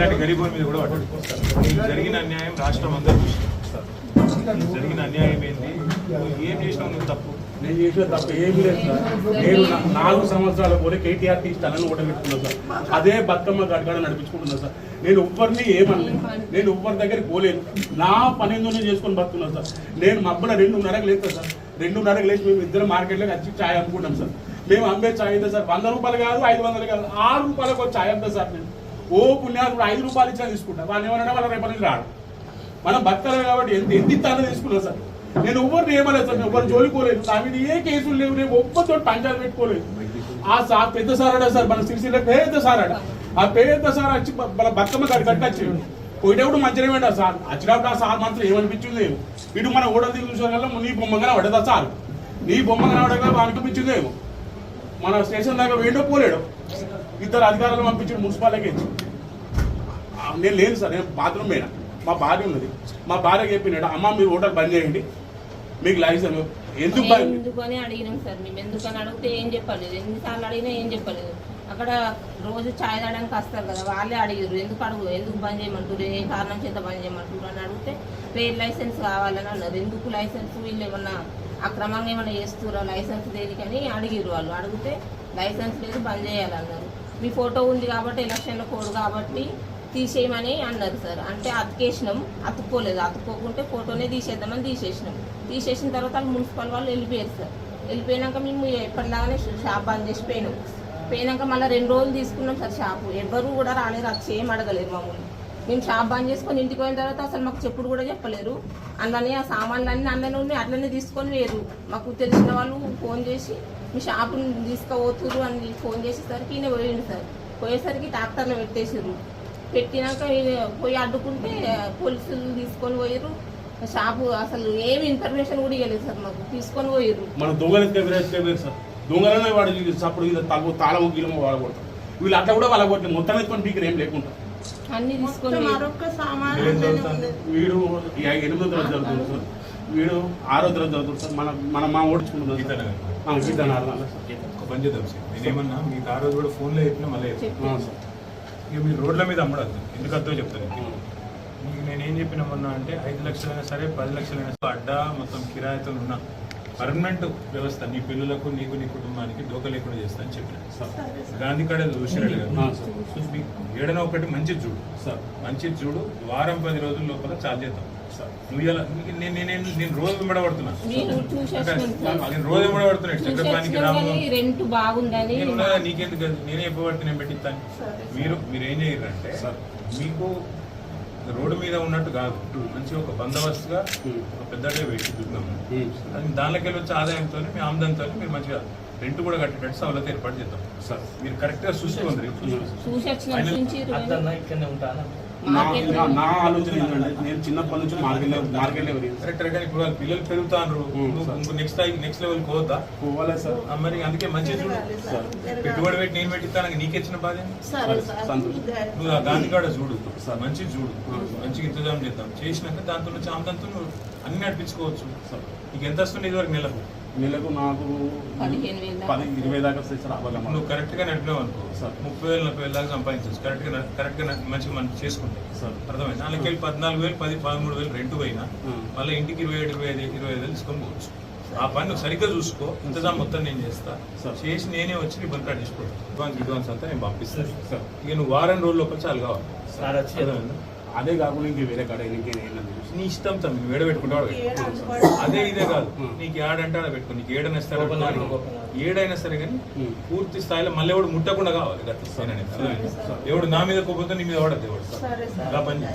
ఇట్లాంటి గరీబుల మీద కూడా పడ్డాడు జరిగిన అన్యాయం రాష్ట్రం అందరూ చూసింది జరిగిన అన్యాయం ఏంటి? నువ్వు ఏం చేసినావు నువ్వు తప్పు? నేను చేసిన తప్ప ఏమీ లేదు సార్. నేను నాలుగు సంవత్సరాల పోతే కేటీఆర్ తీస్తానని ఓటమిట్టుకున్నాను సార్. అదే బతుకమ్మ గడగడ నడిపించుకుంటున్నా సార్. నేను ఒవ్వరిని ఏమన్నా నేను ఒవ్వరి దగ్గరికి పోలేను నా పని ఏందో నేను చేసుకొని బతుకున్నాను సార్. నేను మబ్బుల రెండున్నరకు లేదు సార్. రెండున్నరకు లేచి మేము ఇద్దరు మార్కెట్లోకి వచ్చి ఛాయ్ అమ్ముకుంటాం సార్. మేము అమ్మే ఛాయ్ అయితే సార్? వంద రూపాయలు కాదు ఐదు వందలు కాదు. ఆరు రూపాయలకు ఛాయ్ అంతా సార్ నేను. ఓ పుణ్యాలు ఐదు రూపాయలు ఇచ్చినా తీసుకుంటా. వాళ్ళు ఏమన్నా వాళ్ళ రేపటి నుంచి రాడు. మనం బతకాలి కాబట్టి ఎంత ఎంత ఇస్తానో తీసుకున్నా సార్. నేను ఎవరిని ఏమలేదు సార్ ఎవరు జోలుకోలేదు నా మీద ఏ కేసులు లేవు నేను ఒక్కతో పంచాలు పెట్టుకోలేదు. ఆ సార్ పెద్ద సారాడా సార్ మన సిరిసిల్ల పెద్ద సారాడా ఆ పెద్ద సార్ వచ్చి మన బతుకమ్మ కాడి కట్టి పోయేటప్పుడు మంచిగా వేయండి సార్. వచ్చినప్పుడు ఆ సార్ మాత్రం ఏమనిపించింది ఏమో ఇటు మన ఓడలు తిరిగి చూసాం కదా నీ బొమ్మగానే పడదా సార్? నీ బొమ్మగా రావడం అనిపించింది ఏమో మన స్టేషన్ దాకా వేడో పోలేడు. ఇద్దరు అధికారులు పంపించాడు మున్సిపాలిటీకి నేను లేదు సార్ నేను బాత్రూమ్ పోయినా. మా భార్య ఉన్నది. మా భార్య చెప్పినాడు అమ్మ మీరు హోటల్ బంద్ చేయండి. మీకు లైసెన్స్ ఎందుకు ఎందుకని అడిగినాం సార్ మేము ఎందుకని అడిగితే ఏం చెప్పలేదు. ఎన్నిసార్లు అడిగినా ఏం చెప్పలేదు. అక్కడ రోజు ఛాయ్ తాగడానికి వస్తారు కదా వాళ్ళే అడిగారు ఎందుకు అడుగు ఎందుకు బంద్ చేయమంటారు ఏ కారణం చేత బంద్ చేయమంటారు అని అడిగితే ట్రేడ్ లైసెన్స్ కావాలని అన్నారు. ఎందుకు లైసెన్స్? వీళ్ళు ఏమన్నా అక్రమంగా ఏమన్నా చేస్తురా లైసెన్స్ దేనికని? అడిగిరు వాళ్ళు. అడిగితే లైసెన్స్ లేదు బంద్ చేయాలన్నారు. మీ ఫోటో ఉంది కాబట్టి ఎలక్షన్లో కోడ్ కాబట్టి తీసేయమని అన్నారు సార్. అంటే అతికేసినాం అతుక్కోలేదు. అతుక్కోకుంటే ఫోటోనే తీసేద్దామని తీసేసినాం. తీసేసిన తర్వాత వాళ్ళు మున్సిపల్ వాళ్ళు వెళ్ళిపోయారు సార్. వెళ్ళిపోయినాక మేము ఎప్పటిలాగానే షాప్ బంద్ చేసి పోయినాం. పోయినాక మళ్ళీ రెండు రోజులు తీసుకున్నాం సార్ షాపు. ఎవ్వరు కూడా రాలేదు. అది ఏం అడగలేరు మమ్మల్ని. మేము షాప్ బంద్ చేసుకొని ఇంటికి పోయిన తర్వాత అసలు మాకు చెప్పుడు కూడా చెప్పలేరు. అందులోనే ఆ సామాన్లు అన్నీ అందులోనే ఉన్నాయి అట్లనే తీసుకొని లేరు మాకు తెలిసిన వాళ్ళు ఫోన్ చేసి మీ షాపుని తీసుకుపోతురు అని ఫోన్ చేసేసరికి ఈయన పోయిండు సార్. పోయేసరికి ట్రాక్టర్లో పెట్టేసారు పెట్టినాక పోయి అడ్డుకుంటే పోలీసులు తీసుకొని పోయారు షాపు అసలు ఏమి ఇన్ఫర్మేషన్ కూడా ఇవ్వలేదు సార్ మాకు. తీసుకొని పోయారు మన దొంగలు సార్. దొంగలనే వాడు అప్పుడు తగ్గు తాళము గీలము వాడకూడదు వీళ్ళు అట్లా కూడా వాళ్ళ మొత్తం ఎత్తుకొని ఏం లేకుండా. అన్ని తీసుకొని? ఉంది. వీడు ఎనిమిదో తరగతి చదువుతుంది సార్. వీడు ఆరో తరగతి చదువుతుంది సార్. మన మన మా ఓడించుకుంటున్నాం గీత సార్. నగర్. ఆ, గీత నారాయణ సార్. ఒక పని చేద్దాం సార్. నేనేమన్నా మీకు ఆ రోజు కూడా ఫోన్లో చెప్పినా మళ్ళీ సార్. ఇక మీరు రోడ్ల మీద అమ్మడద్దు ఎందుకు అర్థం చెప్తాను మీకు నేనేం చెప్పిన మొన్న అంటే ఐదు లక్షలైనా సరే పది లక్షలైనా సరే అడ్డా మొత్తం కిరాయితో ఉన్న. పర్మనెంట్ వ్యవస్థ నీ పిల్లలకు నీకు నీ కుటుంబానికి దోక లేకుండా చేస్తా అని చెప్పిన సార్ గాంధీ కాడ మీకు ఏడనో ఒకటి మంచి చూడు. సార్. మంచి చూడు వారం పది రోజుల లోపల చాలు చేద్దాం. సార్. నువ్వు ఇలా నేను నేను నేను రోజు వెంబడబడుతున్నా నేను రోజు వెంబడబడుతున్నా చక్రపాణికి రాము. నేను ఉన్నదా నీకెందుకు? అది? నేనే చెప్పబడితే నేను పెట్టిస్తాను. మీరు మీరు ఏం చేయరంటే సార్. మీకు రోడ్డు మీద ఉన్నట్టు కాదు. మంచి ఒక బందోబస్తుగా. ఒక పెద్దగా పెట్టి చూద్దాము అది దానిలోకి వెళ్ళి వచ్చే ఆదాయంతో మీ ఆమ్దంతో మీరు మంచిగా రెంట్ కూడా కట్టేటట్టు సవలత ఏర్పాటు చేద్దాం. సార్. మీరు కరెక్ట్గా చూసుకోండి. చూసి ఇక్కడనే ఉంటానా? నా ఆలోచన ఏంటంటే నేను చిన్నప్పటి నుంచి మార్కెట్ మార్కెట్ లెవెల్ కరెక్ట్ ఇప్పుడు వాళ్ళ పిల్లలు పెరుగుతారు నెక్స్ట్ నెక్స్ట్ లెవెల్ పోవద్దా? పోవాలే సార్. మరి అందుకే మంచిగా చూడు. సార్ పెట్టుబడి పెట్టి నేను పెట్టిస్తాను నీకు ఇచ్చిన బాధ. నువ్వు గాంధీ కాడ చూడు. సార్. మంచి చూడు. మంచిగా ఇంతజాం చేద్దాం. చేసినాక దాంతో నుంచి ఆమెదంతో నువ్వు అన్ని నడిపించుకోవచ్చు. సార్. నీకు ఎంత వస్తుంది ఇదివరకు నెలకు. నెలకు నాకు. పది ఇరవై దాకా అవ్వగలమా నువ్వు కరెక్ట్గా నడిపినావు అనుకో. సార్. ముప్పై వేలు నలభై వేలు దాకా సంపాదించవచ్చు కరెక్ట్గా కరెక్ట్గా మంచిగా మనం చేసుకుంటే. సార్. అర్థమైంది? నాలుగు వేలు పద్నాలుగు వేలు పది పదమూడు వేలు రెంట్ పోయినా. మళ్ళీ ఇంటికి ఇరవై ఏడు ఇరవై ఐదు ఇరవై ఐదు వేలు తీసుకొని పోవచ్చు. ఆ పని నువ్వు సరిగ్గా చూసుకో. ఇంతజాం మొత్తం నేను చేస్తా. సార్. చేసి నేనే వచ్చి నీ బంక్ తీసుకోవాలి అడ్వాన్స్ అడ్వాన్స్ అంతా నేను పంపిస్తాను. సార్. ఇక నువ్వు వారం రోజుల లోపల చాలు కావాలి. వచ్చి? అదే కాకుండా ఇంక వేరే కాడ ఇంకేం నీ ఇష్టం తమ్మి నువ్వు ఏడ పెట్టుకుంటావు. అదే ఇదే కాదు. నీకు ఏడంటే ఆడ పెట్టుకో నీకు ఏడైనా సరే. ఏడైనా సరే కానీ. పూర్తి స్థాయిలో మళ్ళీ ఎవడు ముట్టకుండా కావాలి? ఎవడు నా మీద కోపంతో నీ మీద పడద్దు ఎవడు సరే సార్ పని.